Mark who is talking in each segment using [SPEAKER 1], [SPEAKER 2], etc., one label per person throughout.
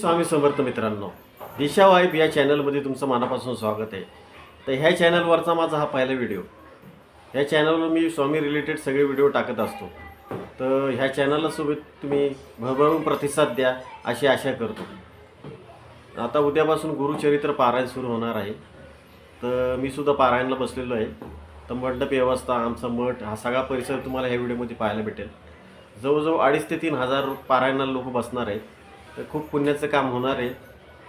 [SPEAKER 1] स्वामी समर्थ मित्रांनो दिशा वाईफ या चॅनलमध्ये तुमचं मनापासून स्वागत आहे. तर ह्या चॅनलवरचा माझा हा पहिला व्हिडिओ. ह्या चॅनलवर मी स्वामी रिलेटेड सगळे व्हिडिओ टाकत असतो. तर ह्या चॅनललासोबत तुम्ही भरभरून प्रतिसाद द्या अशी आशा करतो. आता उद्यापासून गुरुचरित्र पारायण सुरू होणार आहे. तर मी सुद्धा पारायणला बसलेलो आहे. तर मंडप व्यवस्था आमचा मठ हा सगळा परिसर तुम्हाला ह्या व्हिडिओमध्ये पाहायला भेटेल. जवळजवळ अडीच ते तीन हजार पारायणाला लोक बसणार आहेत. तर खूप पुण्याचं काम होणार आहे.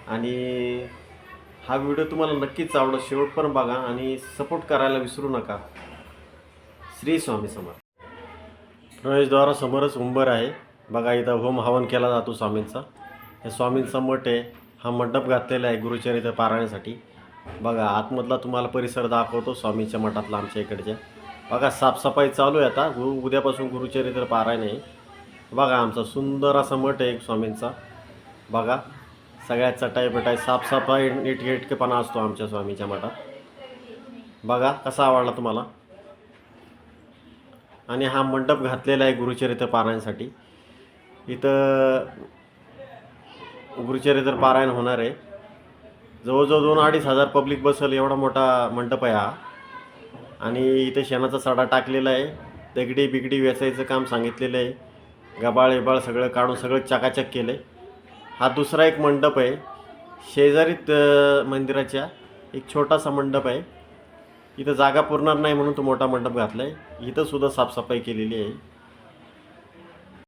[SPEAKER 1] आणि हा व्हिडिओ तुम्हाला नक्कीच आवडत शेवटपर्यंत बघा आणि सपोर्ट करायला विसरू नका. श्री स्वामी समर्थ. प्रवेशद्वारासमोरच उंबर आहे. बघा इथं होम हवन केला जातो स्वामींचा. हे स्वामींचा मठ आहे. हा मंडप घातलेला आहे गुरुचरित्र पारायणासाठी. बघा आतमधला तुम्हाला परिसर दाखवतो स्वामींच्या मठातला आमच्या इकडच्या. बघा साफसफाई चालू आहे आता. गुरु उद्यापासून गुरुचरित्र पारायण आहे. बघा आमचा सुंदर असा मठ आहे एक स्वामींचा. बघा सगळ्या चटाई बिटाई साफसफाई नीटनेटकेपणा असतो आमच्या स्वामीच्या मठात. बघा कसा आवडला तुम्हाला? आणि हा मंडप घातलेला आहे गुरुचरित्र पारायणसाठी. इथं गुरुचरित्र पारायण होणार आहे. जवळजवळ दोन अडीच हजार पब्लिक बसेल एवढा मोठा मंडप आहे हा. आणि इथे शेणाचा सडा टाकलेला आहे. दगडी बिगडी वेचायचं काम सांगितलेलं आहे. गबाळ एबाळ सगळं काढून सगळं चकाचक केलं आहे हा दुसरा एक मंडप आहे. शेजारीत मंदिराच्या एक छोटासा मंडप आहे. इथं जागा पुरणार नाही म्हणून तो मोठा मंडप घातला आहे इथं सुद्धा साफसफाई केलेली आहे.